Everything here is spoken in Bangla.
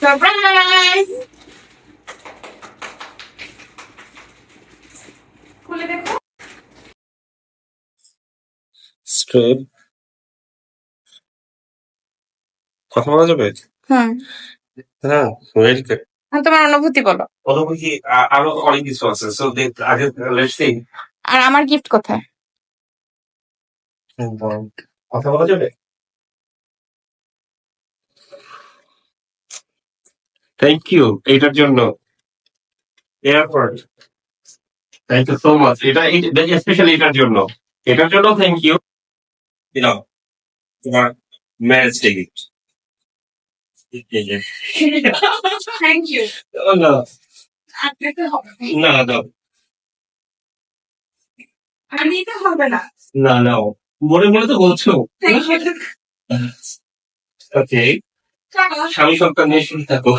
সারপ্রাইজ খুলে দেখো। স্ট্রেপ কথা বলা যাবে? হুম। হ্যাঁ ওয়েলকাম তোমার অনুভূতি বলো। অনুভূতি আরও অনেক কিছু আছে সো আগে লেটস সি আর আমার গিফট কোথায়? কথা বলা যাবে? থ্যাংক ইউ এটার জন্য। Airport thank you so much এটা স্পেশালি এটার জন্য। এটার জন্য থ্যাংক ইউ নাও তোমার ম্যারেজ থ্যাংক ইউ না। না। দাও। হবে না। না নাও মনে মনে তো বলছো। ওকে স্বামী সন্তান নিয়ে শুরু থাকো।